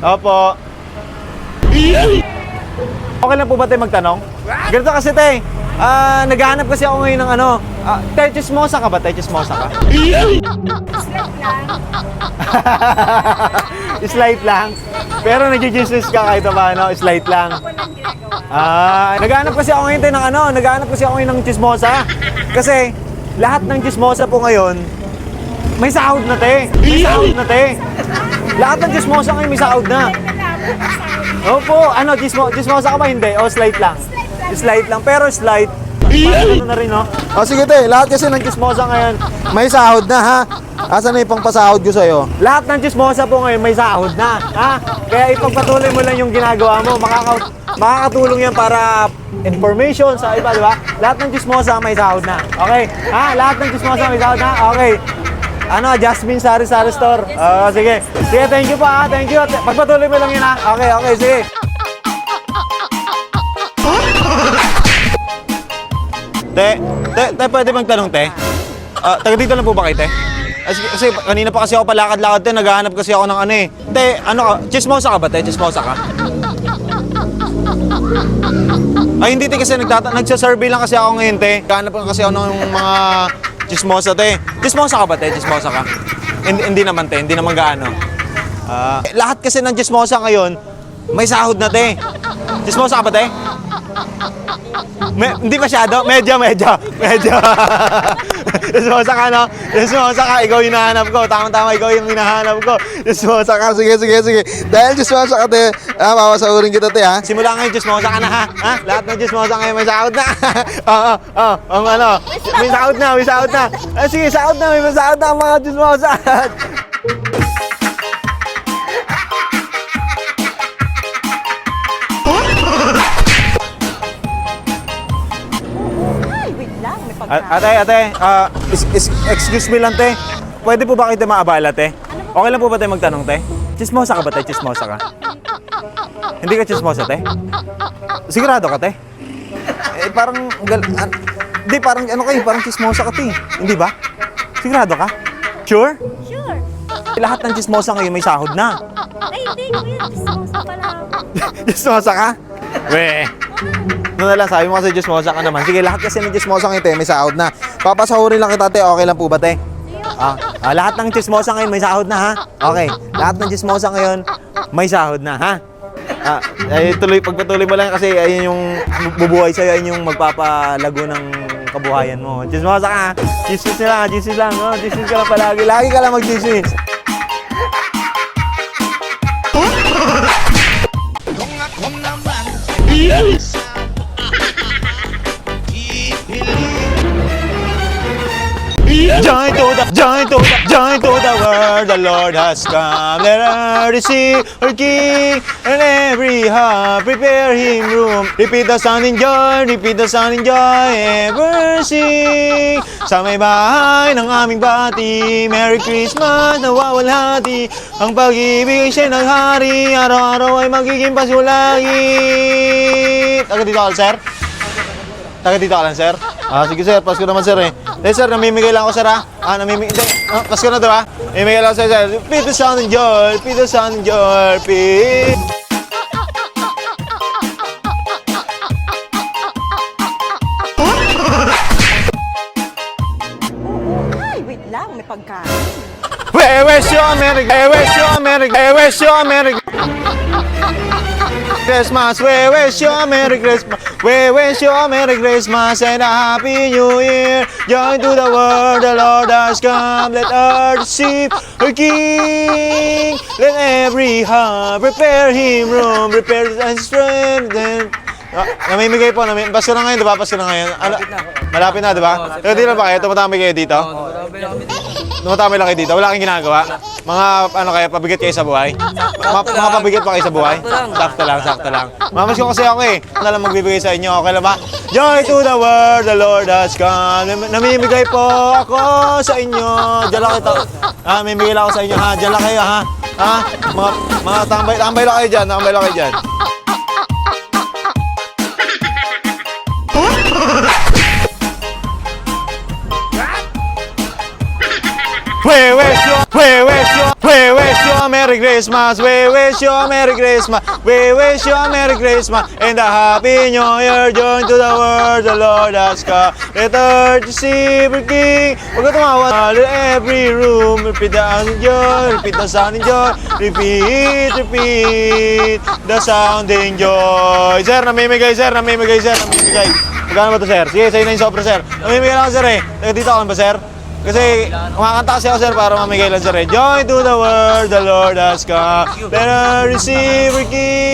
Opo. Okay lang po ba tayo magtanong? Ganito kasi te, ah, naghahanap kasi ako ngayon ng ano, ah, te, chismosa ka ba te? Chismosa ka? Slight lang. Pero nag-chismis ka kahit pa ano, slight lang. Ah, naghahanap kasi ako ngayon te ng ano, naghahanap kasi ako ngayon ng chismosa. Kasi lahat ng chismosa po ngayon, may sahod na te. May sahod na te. Lahat ng chismosa ngayon may sahod na. Opo, ano, chismo, chismosa ka ba hindi? O slight lang? Slight lang, pero slight. Ano na rin, no? O sige te, lahat kasi ng Chismosa ngayon. may sahod na ha. Asan na yung pangpasahod ko sa'yo? Lahat ng chismosa po ngayon may sahod na. Ha? Kaya ipagpatuloy mo lang yung ginagawa mo. Makaka makakatulong yan para information sa iba, di ba? Lahat ng chismosa may sahod na. Okay? Ha? Lahat ng chismosa may sahod na? Okay. Ano, Jasmine Sari Sari Store. Oo, sige. Sige, thank you pa ha. Thank you. Pagpatuloy mo lang yun ha. Okay, okay, sige. Te, te, te, pwede bang tanong, te? Ah, taga dito lang po ba kayo, te? Kasi, kasi kanina pa kasi ako palakad-lakad, te. Naghahanap kasi ako ng ano eh. Te, ano ka? Chismosa ka ba, te? Chismosa ka? Ay, hindi, te. Kasi nagtata nagsasurvey lang kasi ako ngayon, te. Naghahanap lang kasi ako ng mga chismosa, te. Chismosa ka ba, te? Chismosa ka? Hindi, hindi naman, te. Hindi naman gaano. Ah, lahat kasi ng chismosa ngayon, may sahod na, te. Chismosa ka ba, te? Me, hindi masyado. Medyo, medyo. Medyo. Desmosa ka, no? Desmosa ka. Ikaw yung hinahanap ko. Tama-tama, ikaw yung hinahanap ko. Ka. Ah, sige, sige, sige. Dahil chismosa ka te, ah, papasaurin kita te ha. Simula ngayon, Desmosa ka na, ha? ha? Lahat ng Desmosa ngayon may sahod na. Oo, oo. Ang ano, may sahod na, may sahod na. Ah, sige, sahod na, may sahod na mga. Ay, ate, ate, ah, is- is- excuse me lang, te. Pwede po ba kita maabala, te? Okay lang po ba tayo magtanong, te? Chismosa ka ba, te? Chismosa ka? Hindi ka chismosa, te? Sigurado ka, te? Eh, parang, gal- an- hindi, parang ano kayo, parang chismosa ka, te. Hindi ba? Sigurado ka? Sure? Sure. Lahat ng chismosa ngayon may sahod na. Ay, hindi. Kuya, dismosa pala ako. chismosa ka? We. Ano na lang, sabi mo kasi chismosa ka naman. Sige, lahat kasi ng chismosa ngayon, te, may sahod na. Papasahurin lang kita, te. Okay lang po ba, te? Ah, ah, lahat ng chismosa ngayon may sahod na, ha? Okay. Lahat ng chismosa ngayon may sahod na, ha? Ah, ay, tuloy, pagpatuloy mo lang kasi ayun yung bubuhay sa'yo, ayun yung magpapalago ng kabuhayan mo. Chismosa ka, ha? Chismis na lang, chismis lang, no? Chismis ka lang palagi. Lagi ka lang mag-chismis. Join join to the, world, the Lord has come. Let her receive her King, and every heart prepare him room. Repeat the sound in joy, repeat the sound in joy, ever sing. Sa may bahay ng aming bati, Merry Christmas, nawawalhati. Ang pag-ibig ay siya ng hari, araw-araw ay magiging pasulangit. Taga dito ka, sir? Taga dito ka lang, sir? Ah, sige, sir. Pasko naman, sir, eh. Eh, sir, namimigay lang ako, sir, ha? Ah, namimigay. Hindi. Ah, Pasko na to, ha? Namimigay lang ako, sir, sir. Peter Sound and Joy. Peter Sound and Joy. Peter. Ay, wait lang. May pagkain. Where, where's your America? Where, where's your America? Where, where's your America? Christmas, where, where's your Merry Christmas? Where, where's your Merry Christmas and a Happy New Year? Joy to the world, the Lord has come. Let earth receive her King. Let every heart prepare him room, prepare his strength. Then, Ah, namimigay po, namimigay. Pasko na ngayon, di ba? Pasko na ngayon. Ano, malapit na, di ba? Pero di na ba kayo? Tumatami kayo dito? Tumatami lang kayo dito? Wala kayong ginagawa? Mga, ano kaya, pabigat kayo sa buhay? Ma- mga pabigat pa kayo sa buhay? Sakto lang, sakto lang. Mamas ko kasi ako eh. Ano lang magbibigay sa inyo, okay lang ba? Joy to the world, the Lord has come. Nam- Namimigay po ako sa inyo. Diyan lang kita. Ah, namimigay lang ako sa inyo ha. Diyan lang kayo ha. Ha? Mga, mga tambay, tambay lang kayo dyan. Tambay lang kayo dyan. Merry Christmas, we wish you a Merry Christmas, we wish you a Merry Christmas and a Happy New Year. Join to the world, the Lord has come. Return to see the King. Huwag ka tumawa. Every room, repeat the sound joy, repeat the sound of joy, repeat, repeat the sounding joy. Sir, namimigay, sir, namimigay, sir, namimigay. Magkano ba to, sir? Sige, sa'yo na yung sobra, sir. Namimigay lang, sir, eh. Dito ako ba, sir? Kasi kumakanta kasi ako sir para mamigay lang sir eh. Joy to the world, the Lord has come. Us receive King.